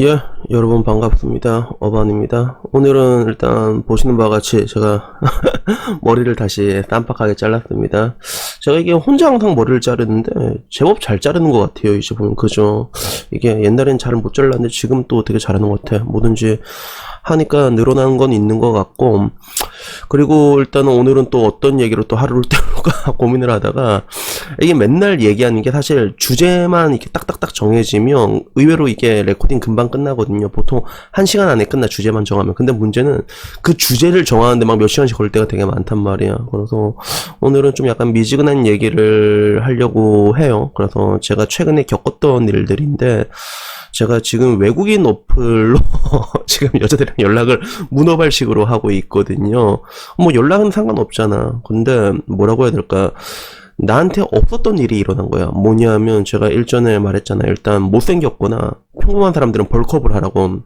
예, 여러분 반갑습니다. 어반입니다. 오늘은 일단 보시는 바와 같이 제가 머리를 다시 쌈박하게 잘랐습니다. 제가 이게 혼자 항상 머리를 자르는데 제법 잘 자르는 것 같아요. 이제 보면 그죠? 이게 옛날엔 잘 못 잘랐는데 지금 또 되게 잘하는 것 같아. 뭐든지 하니까 늘어나는 건 있는 것 같고 그리고 일단은 오늘은 또 어떤 얘기로 또 하루를 때울까 고민을 하다가 이게 맨날 얘기하는 게 사실 주제만 이렇게 딱딱딱 정해지면 의외로 이게 레코딩 금방 끝나거든요. 보통 한 시간 안에 끝나 주제만 정하면. 근데 문제는 그 주제를 정하는데 막 몇 시간씩 걸릴 때가 되게 많단 말이야. 그래서 오늘은 좀 약간 미지근한 얘기를 하려고 해요. 그래서 제가 최근에 겪었던 일들인데 제가 지금 외국인 어플로 지금 여자들이랑 연락을 문어발식으로 하고 있거든요. 뭐 연락은 상관없잖아. 근데 뭐라고 해야 될까? 나한테 없었던 일이 일어난 거야. 뭐냐면 제가 일전에 말했잖아요. 일단 못생겼거나 평범한 사람들은 벌크업을 하라고.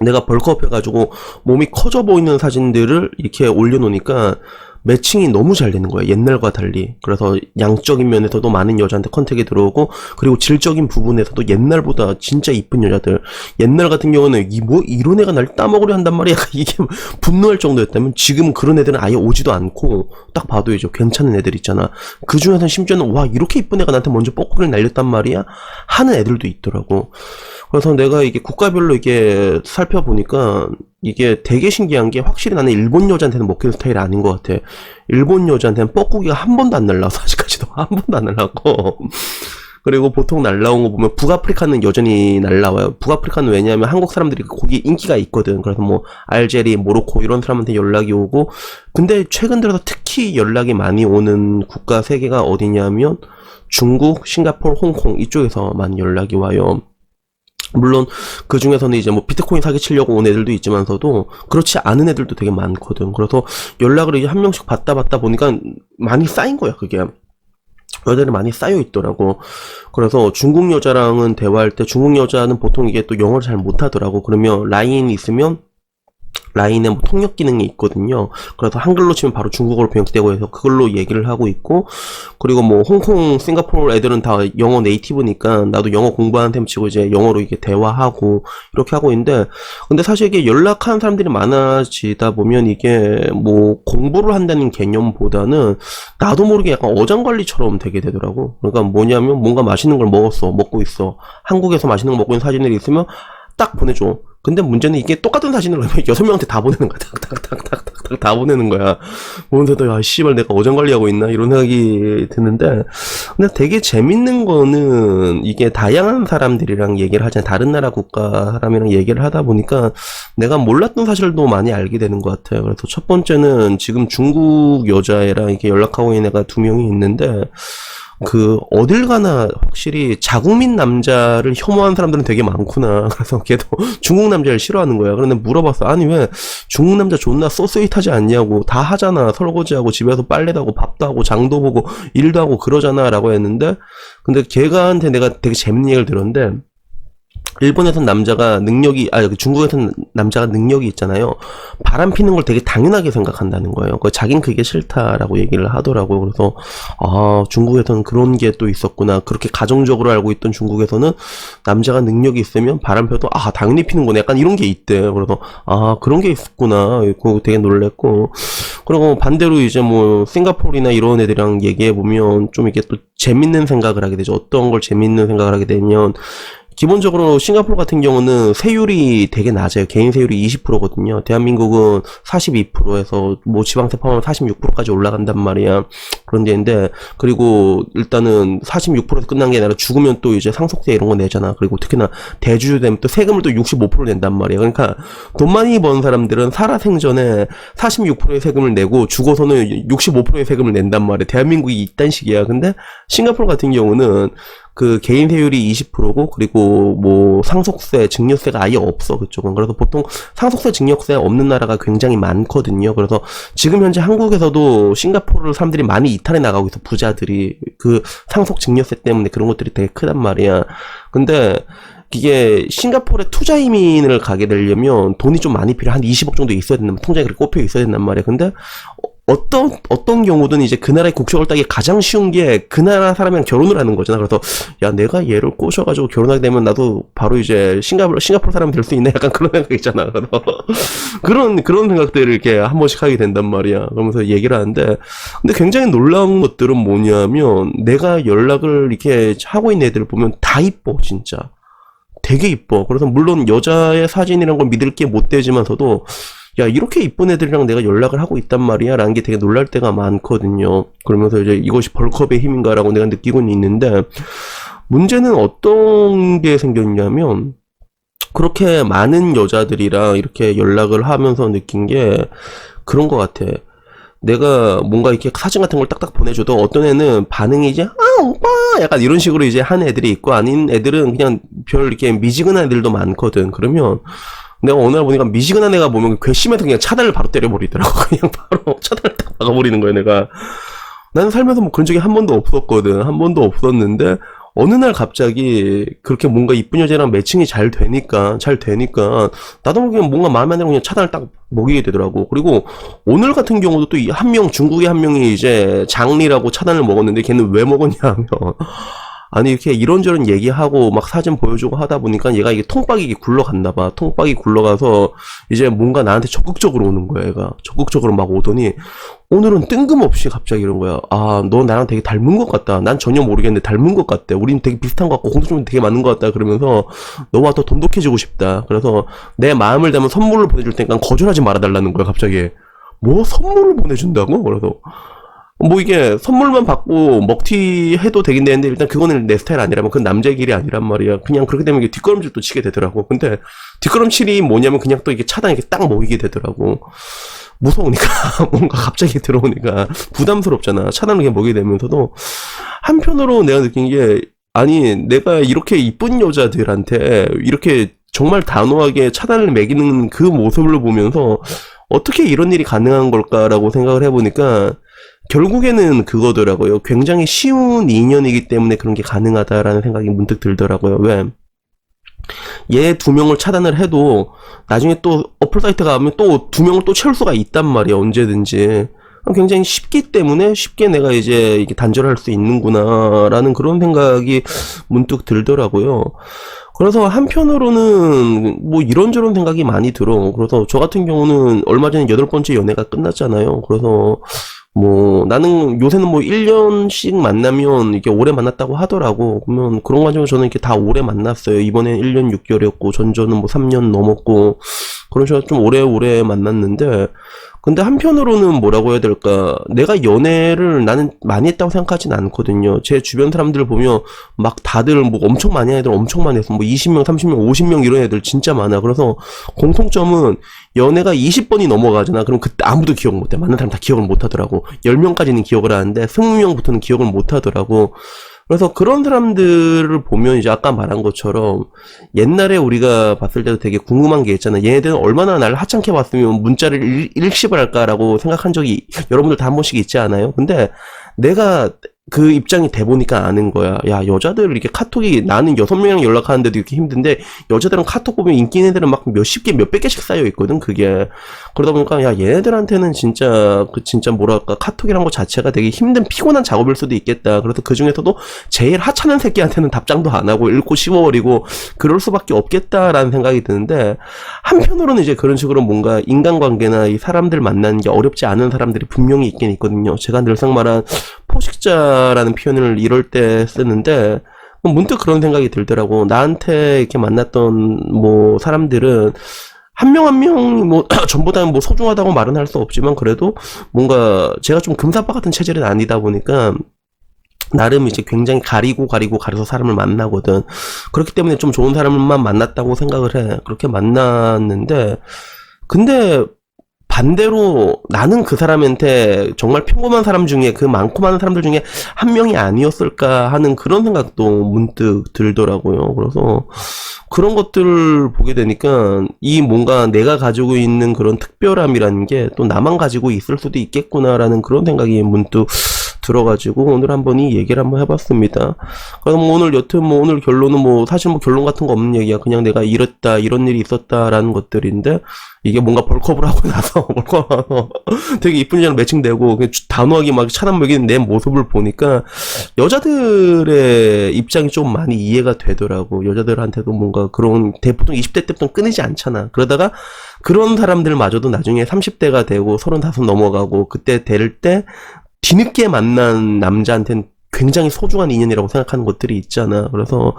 내가 벌크업 해가지고 몸이 커져 보이는 사진들을 이렇게 올려놓으니까 매칭이 너무 잘 되는 거야. 옛날과 달리. 그래서 양적인 면에서도 많은 여자한테 컨택이 들어오고, 그리고 질적인 부분에서도 옛날보다 진짜 이쁜 여자들. 옛날 같은 경우는 이 뭐 이런 애가 날 따먹으려 한단 말이야. 이게 분노할 정도였다면 지금 그런 애들은 아예 오지도 않고 딱 봐도 이제 괜찮은 애들 있잖아. 그 중에서 심지어는 와 이렇게 이쁜 애가 나한테 먼저 뻐꾸기를 날렸단 말이야. 하는 애들도 있더라고. 그래서 내가 이게 국가별로 이게 살펴보니까 이게 되게 신기한 게 확실히 나는 일본 여자한테는 먹히는 스타일이 아닌 것 같아. 일본 여자한테는 뻐꾸기가 한 번도 안 날라와서 아직까지도 한 번도 안 날라고. 그리고 보통 날라온 거 보면 북아프리카는 여전히 날라와요. 북아프리카는 왜냐하면 한국 사람들이 거기 인기가 있거든. 그래서 뭐 알제리, 모로코 이런 사람한테 연락이 오고 근데 최근 들어서 특히 연락이 많이 오는 국가 세 개가 어디냐면 중국, 싱가포르, 홍콩 이쪽에서 많이 연락이 와요. 물론 그 중에서는 이제 뭐 비트코인 사기치려고 온 애들도 있지만서도 그렇지 않은 애들도 되게 많거든. 그래서 연락을 이제 한 명씩 받다 받다 보니까 많이 쌓인 거야, 그게. 여자들이 많이 쌓여 있더라고. 그래서 중국 여자랑은 대화할 때 중국 여자는 보통 이게 또 영어를 잘 못하더라고. 그러면 라인이 있으면 라인에 뭐 통역 기능이 있거든요. 그래서 한글로 치면 바로 중국어로 번역되고 해서 그걸로 얘기를 하고 있고, 그리고 뭐 홍콩, 싱가포르 애들은 다 영어 네이티브니까 나도 영어 공부하는 셈 치고 이제 영어로 이게 대화하고 이렇게 하고 있는데, 근데 사실 이게 연락하는 사람들이 많아지다 보면 이게 뭐 공부를 한다는 개념보다는 나도 모르게 약간 어장관리처럼 되게 되더라고. 그러니까 뭐냐면 뭔가 맛있는 걸 먹었어, 먹고 있어. 한국에서 맛있는 거 먹고 있는 사진들이 있으면 딱 보내줘. 근데 문제는 이게 똑같은 사진을 여섯 명한테 다 보내는 거야. 탁탁탁탁탁탁 다 보내는 거야. 보면서도 야 씨발 내가 어장 관리하고 있나 이런 생각이 드는데 근데 되게 재밌는 거는 이게 다양한 사람들이랑 얘기를 하잖아. 다른 나라 국가 사람이랑 얘기를 하다 보니까 내가 몰랐던 사실도 많이 알게 되는 것 같아요. 그래서 첫 번째는 지금 중국 여자애랑 이렇게 연락하고 있는 애가 두 명이 있는데 그 어딜 가나 확실히 자국민 남자를 혐오하는 사람들은 되게 많구나. 그래서 걔도 중국 남자를 싫어하는 거야. 그런데 물어봤어. 아니 왜 중국 남자 존나 쏘스윗하지 않냐고. 다 하잖아. 설거지하고 집에서 빨래도 하고 밥도 하고 장도 보고 일도 하고 그러잖아라고 했는데 근데 걔가한테 내가 되게 재밌는 얘기를 들었는데 일본에선 남자가 능력이 아 중국에선 남자가 능력이 있잖아요. 바람 피는 걸 되게 당연하게 생각한다는 거예요. 그 자긴 그게 싫다라고 얘기를 하더라고요. 그래서 아 중국에서는 그런 게 또 있었구나. 그렇게 가정적으로 알고 있던 중국에서는 남자가 능력이 있으면 바람 펴도 아 당연히 피는구나. 약간 이런 게 있대. 그래서 아 그런 게 있었구나. 그거 되게 놀랬고 그리고 반대로 이제 뭐 싱가포르나 이런 애들이랑 얘기해 보면 좀 이게 또 재밌는 생각을 하게 되죠. 어떤 걸 재밌는 생각을 하게 되면 기본적으로 싱가포르 같은 경우는 세율이 되게 낮아요. 개인 세율이 20%거든요. 대한민국은 42%에서 뭐 지방세 포함하면 46%까지 올라간단 말이야. 그런 데인데 그리고 일단은 46%에서 끝난 게 아니라 죽으면 또 이제 상속세 이런 거 내잖아. 그리고 특히나 대주주 되면 또 세금을 또 65% 낸단 말이야. 그러니까 돈 많이 번 사람들은 살아 생전에 46%의 세금을 내고 죽어서는 65%의 세금을 낸단 말이야. 대한민국이 이딴 식이야. 근데 싱가포르 같은 경우는 그 개인 세율이 20%고 그리고 뭐 상속세, 증여세가 아예 없어 그쪽은 그래서 보통 상속세, 증여세 없는 나라가 굉장히 많거든요. 그래서 지금 현재 한국에서도 싱가포르 사람들이 많이 이탈해 나가고 있어 부자들이 그 상속 증여세 때문에 그런 것들이 되게 크단 말이야. 근데 이게 싱가포르에 투자 이민을 가게 되려면 돈이 좀 많이 필요 한 20억 정도 있어야 된다 통장에 그렇게 꼽혀 있어야 된단 말이야. 근데 어, 어떤 어떤 경우든 이제 그 나라의 국적을 따기 가장 쉬운 게 그 나라 사람이랑 결혼을 하는 거잖아. 그래서 야 내가 얘를 꼬셔가지고 결혼하게 되면 나도 바로 이제 싱가포르 싱가포르 사람이 될수 있네. 약간 그런 생각 있잖아. 그래서 그런 그런 생각들을 이렇게 한 번씩 하게 된단 말이야. 그러면서 얘기를 하는데 근데 굉장히 놀라운 것들은 뭐냐면 내가 연락을 이렇게 하고 있는 애들 보면 다 이뻐 진짜. 되게 이뻐. 그래서 물론 여자의 사진이란 걸 믿을 게 못 되지만서도 야 이렇게 이쁜 애들이랑 내가 연락을 하고 있단 말이야? 라는 게 되게 놀랄 때가 많거든요. 그러면서 이제 이것이 벌크업의 힘인가 라고 내가 느끼고는 있는데 문제는 어떤 게 생겼냐면 그렇게 많은 여자들이랑 이렇게 연락을 하면서 느낀 게 그런 것 같아. 내가 뭔가 이렇게 사진 같은 걸 딱딱 보내줘도 어떤 애는 반응이 이제 아 오빠! 약간 이런 식으로 이제 하는 애들이 있고 아닌 애들은 그냥 별 이렇게 미지근한 애들도 많거든. 그러면 내가 어느 날 보니까 미지근한 애가 보면 괘씸해서 그냥 차단을 바로 때려버리더라고. 그냥 바로 차단을 딱 박아버리는 거야, 내가. 나는 살면서 뭐 그런 적이 한 번도 없었거든. 한 번도 없었는데, 어느 날 갑자기 그렇게 뭔가 이쁜 여자랑 매칭이 잘 되니까, 잘 되니까, 나도 그냥 뭔가 마음에 안 들고 그냥 차단을 딱 먹이게 되더라고. 그리고 오늘 같은 경우도 또 한 명, 중국의 한 명이 이제 장리라고 차단을 먹었는데 걔는 왜 먹었냐 하면, 아니 이렇게 이런저런 얘기하고 막 사진 보여주고 하다 보니까 얘가 이게 통박이 굴러갔나 봐. 통박이 굴러가서 이제 뭔가 나한테 적극적으로 오는 거야, 얘가. 적극적으로 막 오더니 오늘은 뜬금없이 갑자기 이런 거야. 아, 너 나랑 되게 닮은 것 같다. 난 전혀 모르겠는데 닮은 것 같대. 우린 되게 비슷한 것 같고 공통점이 되게 많은 것 같다. 그러면서 너와 더 돈독해지고 싶다. 그래서 내 마음을 담은 선물을 보내줄 테니까 거절하지 말아달라는 거야, 갑자기. 뭐 선물을 보내준다고? 그래서 뭐 이게 선물만 받고 먹튀 해도 되긴 되는데 일단 그거는 내 스타일 아니라면 그건 남자의 길이 아니란 말이야. 그냥 그렇게 되면 이게 뒷걸음질도 치게 되더라고. 근데 뒷걸음질이 뭐냐면 그냥 또 이게 차단 이렇게 딱 모이게 되더라고. 무서우니까 뭔가 갑자기 들어오니까 부담스럽잖아. 차단을 그냥 먹게 되면서도 한편으로 내가 느낀 게 아니 내가 이렇게 이쁜 여자들한테 이렇게 정말 단호하게 차단을 매기는 그 모습을 보면서 어떻게 이런 일이 가능한 걸까라고 생각을 해보니까 결국에는 그거더라고요. 굉장히 쉬운 인연이기 때문에 그런 게 가능하다라는 생각이 문득 들더라고요. 왜? 얘 두 명을 차단을 해도 나중에 또 어플 사이트 가면 또 두 명을 또 채울 수가 있단 말이야. 언제든지. 굉장히 쉽기 때문에 쉽게 내가 이제 이게 단절할 수 있는구나라는 그런 생각이 문득 들더라고요. 그래서 한편으로는 뭐 이런저런 생각이 많이 들어. 그래서 저 같은 경우는 얼마 전에 여덟 번째 연애가 끝났잖아요. 그래서 뭐 나는 요새는 뭐 1년씩 만나면 이게 오래 만났다고 하더라고. 그러면 그런 가지고 저는 이렇게 다 오래 만났어요. 이번엔 1년 6개월이었고 전전은 뭐 3년 넘었고 그런 식으로 좀 오래오래 만났는데 근데 한편으로는 뭐라고 해야 될까? 내가 연애를 나는 많이 했다고 생각하진 않거든요. 제 주변 사람들 보면 막 다들 뭐 엄청 많이 한 애들 엄청 많이 했어. 뭐 20명, 30명, 50명 이런 애들 진짜 많아. 그래서 공통점은 연애가 20번이 넘어가잖아. 그럼 그때 아무도 기억 못 해. 많은 사람 다 기억을 못 하더라고. 10명까지는 기억을 하는데 20명부터는 기억을 못 하더라고. 그래서 그런 사람들을 보면 이제 아까 말한 것처럼 옛날에 우리가 봤을 때도 되게 궁금한 게 있잖아. 얘네들은 얼마나 나를 하찮게 봤으면 문자를 일, 일십을 할까라고 생각한 적이 여러분들 다 한 번씩 있지 않아요? 근데 내가 그 입장이 돼 보니까 아는 거야. 야, 여자들 이렇게 카톡이 나는 여섯 명이랑 연락하는데도 이렇게 힘든데 여자들은 카톡 보면 인기 있는 애들은 막 몇십 개, 몇백 개씩 쌓여 있거든. 그게 그러다 보니까 야, 얘네들한테는 진짜 그 진짜 뭐랄까 카톡이란 거 자체가 되게 힘든 피곤한 작업일 수도 있겠다. 그래서 그 중에서도 제일 하찮은 새끼한테는 답장도 안 하고 읽고 씹어버리고 그럴 수밖에 없겠다라는 생각이 드는데 한편으로는 이제 그런 식으로 뭔가 인간관계나 이 사람들 만나는 게 어렵지 않은 사람들이 분명히 있긴 있거든요. 제가 늘상 말한 포식자라는 표현을 이럴 때 쓰는데 문득 그런 생각이 들더라고. 나한테 이렇게 만났던 뭐 사람들은 한 명 한명뭐 전부 다 뭐 소중하다고 말은 할 수 없지만 그래도 뭔가 제가 좀 금사빠 같은 체질은 아니다 보니까 나름 이제 굉장히 가리고 가리고 가려서 사람을 만나거든. 그렇기 때문에 좀 좋은 사람만 만났다고 생각을 해. 그렇게 만났는데 근데 반대로 나는 그 사람한테 정말 평범한 사람 중에 그 많고 많은 사람들 중에 한 명이 아니었을까 하는 그런 생각도 문득 들더라고요. 그래서 그런 것들을 보게 되니까 이 뭔가 내가 가지고 있는 그런 특별함이라는 게 또 나만 가지고 있을 수도 있겠구나라는 그런 생각이 문득 들어가지고 오늘 한번 이 얘기를 한번 해봤습니다. 그럼 뭐 오늘 여튼 뭐 오늘 결론은 뭐 사실 뭐 결론 같은 거 없는 얘기야. 그냥 내가 이랬다 이런 일이 있었다라는 것들인데 이게 뭔가 벌크업을 하고 나서 되게 이쁜 여자랑 매칭되고 단호하게 막 차남 먹이는 내 모습을 보니까 여자들의 입장이 좀 많이 이해가 되더라고. 여자들한테도 뭔가 그런 대 보통 20대 때부터 끊이지 않잖아. 그러다가 그런 사람들마저도 나중에 30대가 되고 35 넘어가고 그때 될 때 뒤늦게 만난 남자한테는 굉장히 소중한 인연이라고 생각하는 것들이 있잖아. 그래서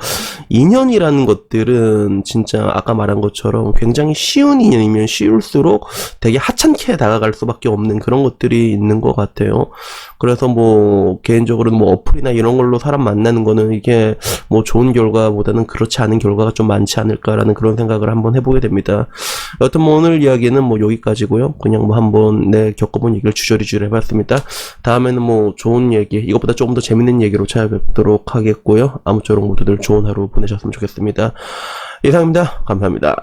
인연이라는 것들은 진짜 아까 말한 것처럼 굉장히 쉬운 인연이면 쉬울수록 되게 하찮게 다가갈 수밖에 없는 그런 것들이 있는 것 같아요. 그래서 뭐 개인적으로는 뭐 어플이나 이런 걸로 사람 만나는 거는 이게 뭐 좋은 결과보다는 그렇지 않은 결과가 좀 많지 않을까라는 그런 생각을 한번 해보게 됩니다. 여튼 뭐 오늘 이야기는 뭐 여기까지고요. 그냥 뭐 한번 내 겪어본 얘기를 주저리주저 해봤습니다. 다음에는 뭐 좋은 얘기, 이것보다 조금 더 재밌는 얘기로 찾아뵙도록 하겠고요. 아무쪼록 모두들 좋은 하루 보내셨으면 좋겠습니다. 이상입니다. 감사합니다.